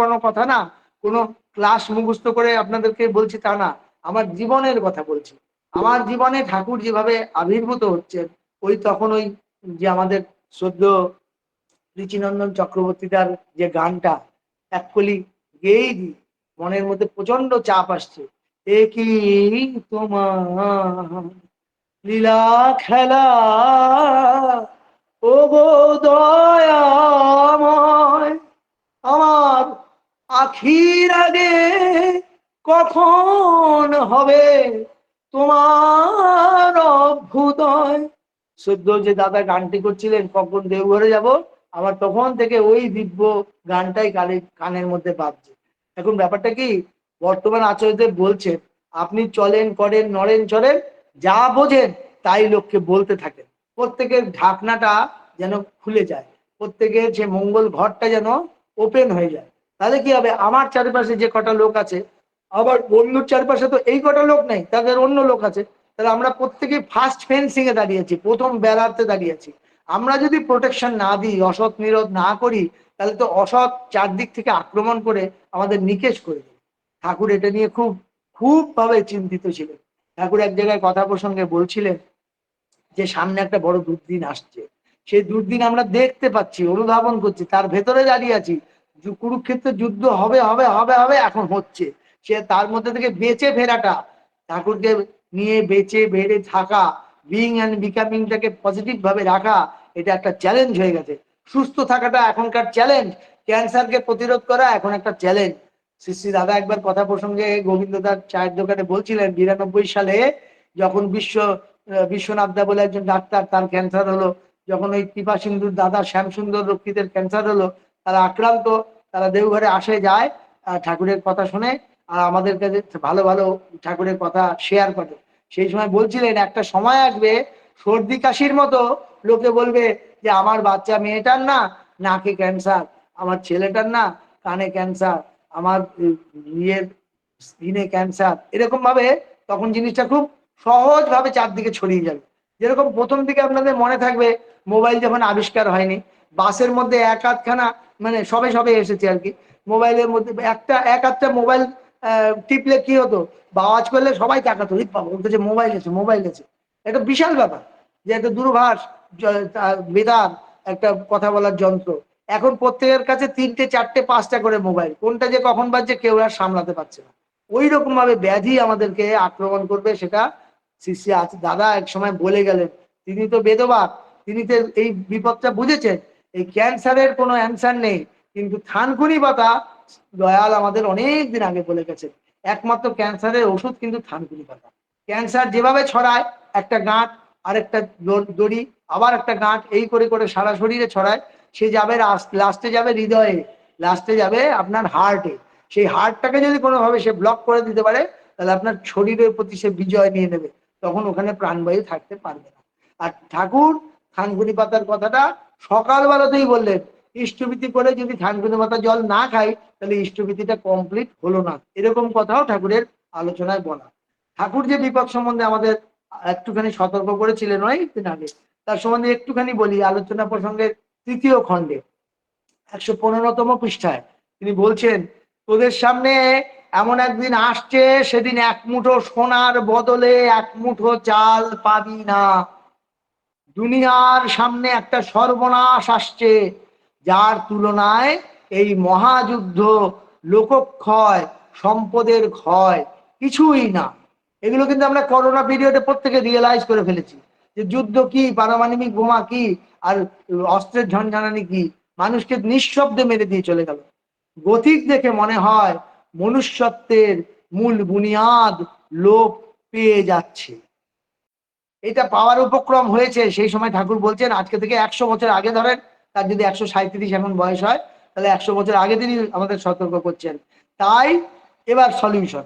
কোনো কথা না, কোনো ক্লাস মুখস্থ করে আপনাদেরকে বলছি তা না, আমার জীবনের কথা বলছি। আমার জীবনে ঠাকুর যেভাবে আবির্ভূত হচ্ছেন, ওই তখন ওই যে আমাদের সদ্য ঋচিনন্দন চক্রবর্তীদার যে গানটা, এক কলি গেয়েই দিই, মনের মধ্যে প্রচণ্ড চাপ আসছে। এ কি তোমার লীলা খেলা? ও গো দয়াময়, আমার আখির আগে কখন হবে তোমার অভ্যুদয়? সদ্য যে দাদা গানটি করছিলেন, কখন দেওঘরে যাব? আমার তখন থেকে ওই দিব্য গানটাই কানে, কানের মধ্যে বাজছে। এখন ব্যাপারটা কি? বর্তমান আচার্যদেব বলছেন, আপনি চলেন, করেন, নড়েন, চলেন, যা বোঝেন তাই লোককে বলতে থাকেন। প্রত্যেকের ঢাকনাটা যেন খুলে যায়, প্রত্যেকের যে মঙ্গল ঘরটা যেন ওপেন হয়ে যায়। তাহলে কি হবে? আমার চারিপাশে যে কটা লোক আছে, আবার বন্ধুর চারপাশে তো এই কটা লোক নেই, তাদের অন্য লোক আছে। তাহলে আমরা প্রত্যেকে ফার্স্ট ফেন্সিং এ দাঁড়িয়েছি প্রথম বেড়াতে দাঁড়িয়েছি আমরা যদি প্রোটেকশন না দিই, অসৎ নিরোধ না করি, তাহলে তো অসৎ চারদিক থেকে আক্রমণ করে আমাদের নিকেশ করে দেবে ঠাকুর এটা নিয়ে খুব খুব ভাবে চিন্তিত ছিলেন। ঠাকুর এক জায়গায় কথা প্রসঙ্গে বলছিলেন যে, সামনে একটা বড় দুর্দিন আসছে। সেই দুর্দিন আমরা দেখতে পাচ্ছি, অনুধাবন করছি, তার ভেতরে দাঁড়িয়ে আছি। কুরুক্ষেত্রের যুদ্ধ হবে হবে হবে হবে, এখন হচ্ছে। সে তার মধ্যে থেকে বেঁচে ফেরাটা, ঠাকুরকে নিয়ে বেঁচে বেড়ে থাকা বিং অ্যান্ড বিকামিংটাকে পজিটিভ ভাবে রাখা, এটা একটা চ্যালেঞ্জ হয়ে গেছে। সুস্থ থাকাটা এখনকার চ্যালেঞ্জ ক্যান্সারকে প্রতিরোধ করা এখন একটা চ্যালেঞ্জ শ্রী শ্রী দাদা একবার কথা প্রসঙ্গে গোবিন্দ দার চায়ের দোকানে বলছিলেন, বিরানব্বই সালে যখন বিশ্ব বিশ্বনাথ দা বলে একজন ডাক্তার, তার ক্যান্সার হলো, যখন ওই কৃপা সিন্ধুর দাদা শ্যামসুন্দর রক্ষিতের ক্যান্সার হলো তারা আক্রান্ত, তারা দেওঘরে আসে, যায় ঠাকুরের কথা শুনে, আর আমাদের কাছে ভালো ভালো ঠাকুরের কথা শেয়ার করে। সেই সময় বলছিলেন, একটা সময় আসবে, সর্দি কাশির মতো লোকে বলবে যে, আমার বাচ্চা মেয়েটার না, নাকে ক্যান্সার আমার ছেলেটার না, কানে ক্যান্সার আমার ইয়ের স্কিনে ক্যান্সার এরকম ভাবে তখন জিনিসটা খুব সহজ ভাবে চারদিকে ছড়িয়ে যাবে। যেরকম প্রথম দিকে আপনাদের মনে থাকবে, মোবাইল যখন আবিষ্কার হয়নি বাসের মধ্যে এক আধখানা মানে সবে সবে এসেছে আর কি। মোবাইলের মধ্যে একটা, এক আধটা মোবাইল টিপলে কি হতো? বা আওয়াজ করলে সবাই তাকাতো রিক পাবো বলতো যে মোবাইল আছে মোবাইল আছে। একটা বিশাল ব্যাপার যে একটা দূরভাষ বেদার একটা কথা বলার যন্ত্র। এখন প্রত্যেকের কাছে তিনটে, চারটে, পাঁচটা করে মোবাইল। কোনটা যে কখন বাজছে কেউ আর সামলাতে পারছে না। ওই রকম ভাবে ব্যাধি আমাদেরকে আক্রমণ করবে সেটা শিষ্য আছে দাদা এক সময় বলে গেলেন। তিনি তো বেদবাক তিনি তো এই বিপদটা বুঝেছেন। এই ক্যান্সারের কোনো অ্যান্সার নেই। কিন্তু থানকুনি পাতা দয়াল আমাদের অনেক দিন আগে বলে গেছে একমাত্র ক্যান্সারের ওষুধ কিন্তু থানকুনি পাতা ক্যান্সার যেভাবে ছড়ায়, একটা গাঁট, আরেকটা দড়ি আবার একটা গাঁট, এই করে করে সারা শরীরে ছড়ায়, সে যাবে লাস্টে যাবে হৃদয়ে লাস্টে যাবে আপনার হার্টে সেই হার্টটাকে যদি কোনোভাবে সে ব্লক করে দিতে পারে, তাহলে আপনার শরীরের প্রতি সে বিজয় নিয়ে নেবে। তখন ওখানে প্রাণবায়ু থাকতে পারবে না। আর ঠাকুর, থানকুনি পাতার কথাটা সকালবেলাতেই বললেন ইষ্টভীতি করে যদি থানকুনি মাথা জল না খাই, তাহলে ইষ্টভীতিটা কমপ্লিট হলো না। এরকম কথাও ঠাকুরের আলোচনায় বলা। ঠাকুর যে বিপদ সম্বন্ধে আমাদের একটুখানি সতর্ক করেছিলেন অনেকদিন আগে, তার সম্বন্ধে একটুখানি বলি আলোচনা প্রসঙ্গের তৃতীয় খণ্ডে, একশো পনেরোতম পৃষ্ঠায়। তিনি বলছেন, তোদের সামনে এমন একদিন আসছে, সেদিন এক মুঠো সোনার বদলে এক মুঠো চাল পাবি না। দুনিয়ার সামনে একটা সর্বনাশ আসছে, যার তুলনায় এই মহাযুদ্ধ লোকক্ষয়, সম্পদের ক্ষয় কিছুই না। এগুলো কিন্তু আমরা করোনা পিরিয়ডে প্রত্যেকে রিয়েলাইজ করে ফেলেছি যে যুদ্ধ কি, পারমাণবিক বোমা কি, আর অস্ত্রের ঝনঝনানি কি। মানুষকে নিঃশব্দে মেরে দিয়ে চলে গেল। গতিক দেখে মনে হয় মনুষ্যত্বের মূল বুনিয়াদ লোপ পেয়ে যাচ্ছে। এটা পাওয়ার উপক্রম হয়েছে। সেই সময় ঠাকুর বলছেন আজকে থেকে একশো বছর আগে ধরেন তার যদি একশো সাঁত্রিশ এখন বয়স হয় তাহলে একশো বছর আগে তিনি আমাদের সতর্ক করছেন। তাই এবার সলিউশন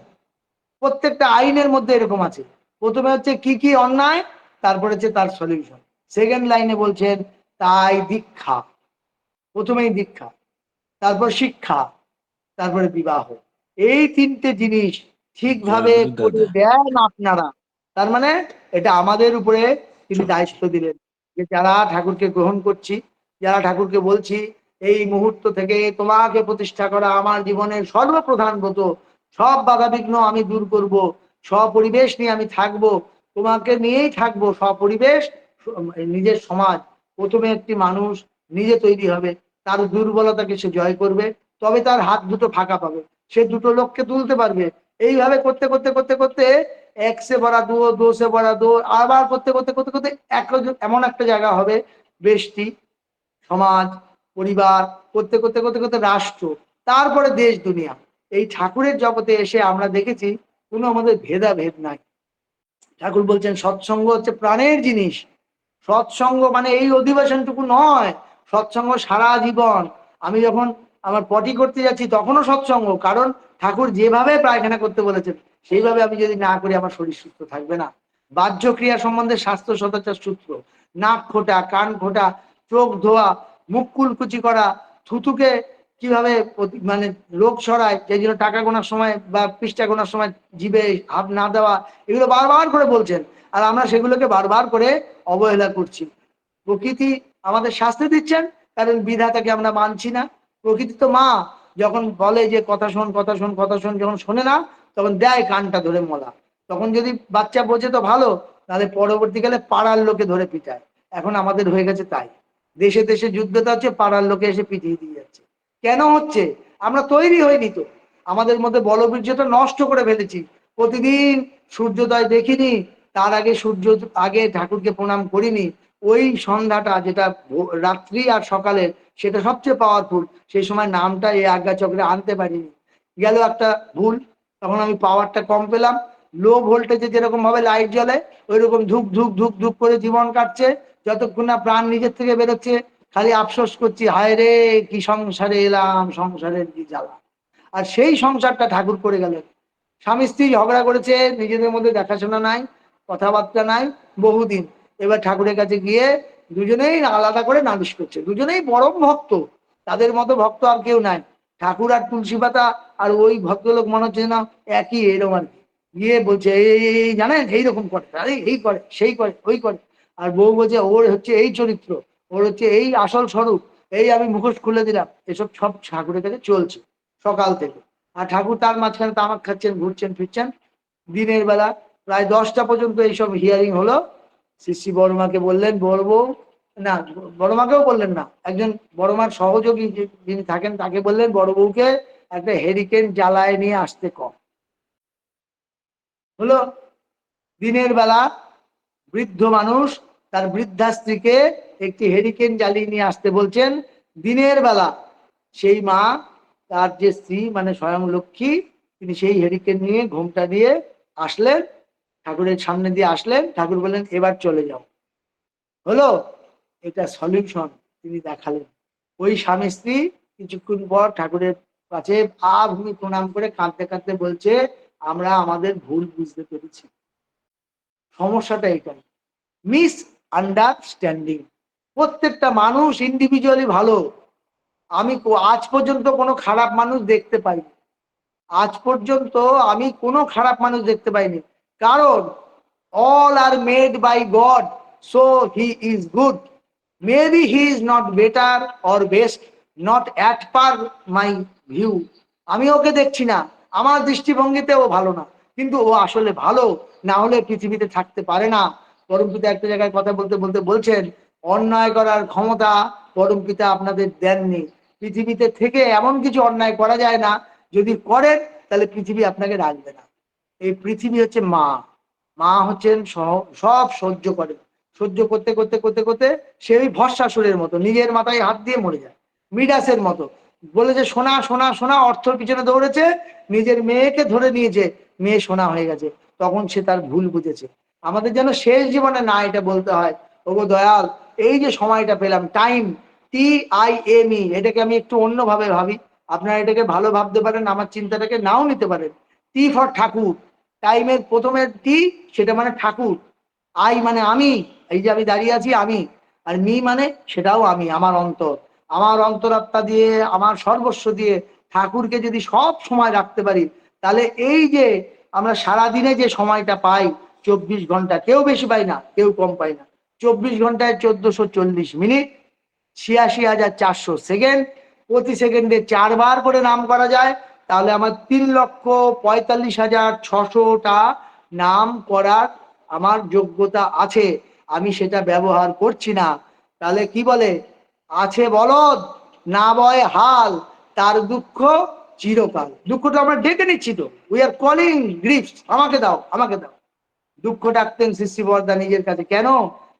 প্রত্যেকটা আইনের মধ্যে এরকম আছে। প্রথমে হচ্ছে কি কি অন্যায় তারপরে হচ্ছে তার সলিউশন সেকেন্ড লাইনে বলছেন তাই দীক্ষা। প্রথমেই দীক্ষা তারপর শিক্ষা তারপরে বিবাহ। এই তিনটে জিনিস ঠিকভাবে। দেন আপনারা। তার মানে এটা আমাদের উপরে তিনি দায়িত্ব দিলেন যে যারা ঠাকুরকে গ্রহণ করছি, যারা ঠাকুরকে বলছি, এই মুহূর্ত থেকে তোমাকে প্রতিষ্ঠা করা আমার জীবনের সর্বপ্রধান ব্রত। সব বাধা বিঘ্ন আমি দূর করব স্বপরিবেশ নিয়ে আমি থাকব, তোমাকে নিয়েই থাকব। স্বপরিবেশ নিজের সমাজ। প্রথমে একটি মানুষ নিজে তৈরি হবে, তার দুর্বলতাকে সে জয় করবে, তবে তার হাত দুটো ফাঁকা পাবে। সে দুটো লোককে তুলতে পারবে। এইভাবে করতে করতে করতে করতে এক সে বড়া দু দো সে বড়া দো আবার করতে করতে করতে করতে এক এমন একটা জায়গা হবে বেশটি সমাজ, পরিবার, করতে করতে করতে করতে রাষ্ট্র, তারপরে দেশ, দুনিয়া। এই ঠাকুরের জগতে এসে আমরা দেখেছি, কোনো আমাদের ভেদাভেদ নাই। ঠাকুর বলছেন, সৎসঙ্গ হচ্ছে প্রাণের জিনিস। সৎসঙ্গ মানে এই অধিবেশনটুকু নয়, সৎসঙ্গ সারা জীবন। আমি যখন আমার পটি করতে যাচ্ছি, তখনও সৎসঙ্গ, কারণ ঠাকুর যেভাবে পায়খানা করতে বলেছেন সেইভাবে আমি যদি না করি আমার শরীর সুস্থ থাকবে না। বাহ্য ক্রিয়া সম্বন্ধে স্বাস্থ্য সদাচার সূত্র। নাক খোটা, কান খোটা, চোখ ধোয়া, মুখ কুলকুচি করা থুতুকে কীভাবে মানে রোগ সরায় যে জন্য টাকা গোনার সময় বা পৃষ্ঠা গোনার সময় জীবে হাত না দেওয়া, এগুলো বারবার করে বলছেন। আর আমরা সেগুলোকে বারবার করে অবহেলা করছি। প্রকৃতি আমাদের শাস্তি দিচ্ছেন, কারণ বিধাতাকে আমরা মানছি না। প্রকৃতি তো মা, যখন বলে যে কথা শোন কথা শোন কথা শোন, যখন শোনে না তখন দেয় কানটা ধরে মলা। তখন যদি বাচ্চা বোঝে তো ভালো, তাহলে পরবর্তীকালে পাড়ার লোকে ধরে পিটায়। এখন আমাদের হয়ে গেছে তাই। দেশে দেশে যুদ্ধটা হচ্ছে পাড়ার লোকে এসে পিটিয়ে দিয়ে যাচ্ছে। কেন হচ্ছে? আমরা তৈরি হইনি তো। আমাদের মধ্যে বলবীর্যতা নষ্ট করে ফেলেছি। প্রতিদিন সূর্যোদয় দেখিনি, তার আগে সূর্য আগে ঠাকুরকে প্রণাম করিনি। ওই সন্ধ্যাটা যেটা রাত্রি আর সকালে, সেটা সবচেয়ে পাওয়ারফুল সেই সময় নামটা এই আজ্ঞা চক্রে আনতে পারিনি। গেল একটা ভুল। তখন আমি পাওয়ারটা কম পেলাম। লো ভোল্টেজে যেরকম ভাবে লাইট জ্বলে ওই রকম ধুক ধুক ধুক ধুক করে জীবন কাটছে। যতক্ষণ না প্রাণ নিজের থেকে বেরোচ্ছে, খালি আফসোস করছি, হায় রে, কি সংসারে এলাম, সংসারের কি জ্বালা। আর সেই সংসারটা ঠাকুর করে গেলেন স্বামী স্ত্রী ঝগড়া করেছে, নিজেদের মধ্যে দেখাশোনা নাই, কথাবার্তা নাই, বহুদিন। এবার ঠাকুরের কাছে গিয়ে দুজনেই আলাদা করে নালিশ করছে। দুজনেই পরম ভক্ত। তাদের মতো ভক্ত আর কেউ নাই। ঠাকুর আর তুলসী পাতা আর ওই ভদ্রলোক মনে হচ্ছে না একই এরকম আর গিয়ে বলছে, এই জানেন? এইরকম করে, আরে এই করে, সেই করে, ওই করে। আর বউ বলছে, ওর হচ্ছে এই চরিত্র, ওর হচ্ছে এই আসল স্বরূপ, এই আমি মুখোশ খুলে দিলাম, এসব সব ঠাকুরের কাছে চলছে সকাল থেকে। আর ঠাকুর তার মাঝখানে তামাক খাচ্ছেন, ঘুরছেন, ফিরছেন। দিনের বেলা প্রায় দশটা পর্যন্ত এইসব হিয়ারিং হলো। শ্রী বড়মাকে বললেন, বড় বউ বড় মাকেও বললেন না। একজন বড়মার সহযোগী যিনি থাকেন, তাকে বললেন, বড় বউকে একটা হেরিকেন জ্বালায় নিয়ে আসতে কম হলো, দিনের বেলা বৃদ্ধ মানুষ তার বৃদ্ধা স্ত্রীকে একটি হেরিকেন জ্বালিয়ে নিয়ে আসতে বলছেন। দিনের বেলা সেই মা, তার যে স্ত্রী মানে স্বয়ং লক্ষ্মী, তিনি সেই হেরিকেন নিয়ে ঘুমটা দিয়ে আসলেন, ঠাকুরের সামনে দিয়ে আসলেন। ঠাকুর বললেন, এবার চলে যাও। হলো এটা সলিউশন তিনি দেখালেন। ওই স্বামী স্ত্রী কিছুক্ষণ পর ঠাকুরের কাছে আ ভূমি প্রণাম করে কাঁদতে কাঁদতে বলছে, আমরা আমাদের ভুল বুঝতে পেরেছি। সমস্যাটা এটাই মিস আন্ডারস্ট্যান্ডিং প্রত্যেকটা মানুষ ইন্ডিভিজুয়ালি ভালো। আমি আজ পর্যন্ত কোনো খারাপ মানুষ দেখতে পাইনি। আজ পর্যন্ত আমি কোনো খারাপ মানুষ দেখতে পাইনি। কারণ all are made by God so he is good maybe he is not better or best not at par my view আমি ওকে দেখছি না। আমার দৃষ্টিভঙ্গিতে ও ভালো না। কিন্তু ও আসলে ভালো। না হলে পৃথিবীতে থাকতে পারে না। পরম পিতা একটা জায়গায় কথা বলতে বলতে বলছেন, অন্যায় করার ক্ষমতা পরম পিতা আপনাদের দেননি। পৃথিবীতে থেকে এমন কিছু অন্যায় করা যায় না। যদি করেন, তাহলে পৃথিবী আপনাকে রাখবে না। এই পৃথিবী হচ্ছে মা। মা হচ্ছেন সব সহ্য করে সহ্য করতে করতে করতে করতে সে ওই ভরসাসুরের মতো, নিজের মাথায় হাত দিয়ে মরে যায়। মিডাসের মতো। বলে যে, সোনা সোনা সোনা, অর্থর পিছনে দৌড়েছে, নিজের মেয়েকে ধরে নিয়েছে, মেয়ে সোনা হয়ে গেছে। তখন সে তার ভুল বুঝেছে। আমাদের যেন শেষ জীবনে না এটা বলতে হয়। ওগো দয়াল, এই যে সময়টা পেলাম, time, T I M E, এটাকে আমি একটু অন্যভাবে ভাবি। আপনারা এটাকে ভালো ভাবতে পারেন, আমার চিন্তাটাকে নাও নিতে পারেন। টি ফর ঠাকুর, টাইমের প্রথমের টি, সেটা মানে ঠাকুর। আই মানে আমি এই যে আমি দাঁড়িয়ে আছি আমি, আর মি মানে সেটাও আমি, আমার অন্তর। আমার অন্তরাত্মা দিয়ে, আমার সর্বস্ব দিয়ে ঠাকুরকে যদি সব সময় রাখতে পারি, তাহলে এই যে আমরা সারা দিনে যে সময়টা পাই, চব্বিশ ঘণ্টা, কেউ বেশি পাই না, কেউ কম পাই না। চব্বিশ ঘন্টায় চোদ্দশো চল্লিশ মিনিট, ছিয়াশি হাজার চারশো সেকেন্ড, প্রতি সেকেন্ডে চারবার করে নাম করা যায়, তাহলে আমার তিন লক্ষ পঁয়তাল্লিশ হাজার ছশোটা নাম করার আমার যোগ্যতা আছে। আমি সেটা ব্যবহার করছি না। তাহলে কি বলে? আছে বলদ, না বয় হাল, তার দুঃখ চিরকাল। দুঃখটা আমরা ডেকে নিচ্ছি তো। উই আর কলিং গ্রিপস আমাকে দাও আমাকে দাও। দুঃখ ডাকতেন সৃষ্টি বর্দা নিজের কাছে। কেন?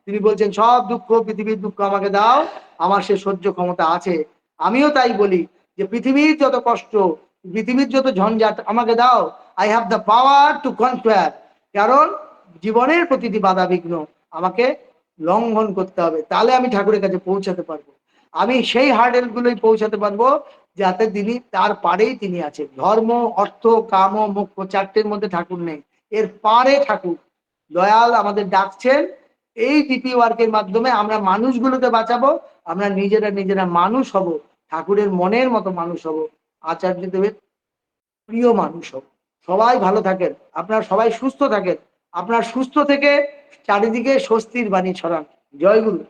তিনি বলছেন, সব দুঃখ, পৃথিবীর দুঃখ আমাকে দাও। আমার সে সহ্য ক্ষমতা আছে। আমিও তাই বলি যে পৃথিবীর যত কষ্ট, পৃথিবীর যত ঝঞ্ঝাট আমাকে দাও। I have the power to conquer কারণ জীবনের প্রতিটি বাধা বিঘ্ন আমাকে লঙ্ঘন করতে হবে, তাহলে আমি ঠাকুরের কাছে পৌঁছাতে পারব। আমি সেই হার্ডেল গুলোই পৌঁছাতে পারব যাতে তিনি, তার পারেই তিনি আছেন। ধর্ম, অর্থ, কাম মোক্ষ চারটের মধ্যে ঠাকুর নেই। এর পারে ঠাকুর। দয়াল আমাদের ডাকছেন, এই ডিপি ওয়ার্কের মাধ্যমে আমরা মানুষগুলোকে বাঁচাবো, আমরা নিজেরা নিজেরা মানুষ হব, ঠাকুরের মনের মতো মানুষ হব আচার্য দেবের প্রিয় মানুষ হব। সবাই ভালো থাকেন, আপনারা সবাই সুস্থ থাকেন। আপনার সুস্থ থেকে চারিদিকে স্বস্তির বাণী ছড়ান। জয় গুরু।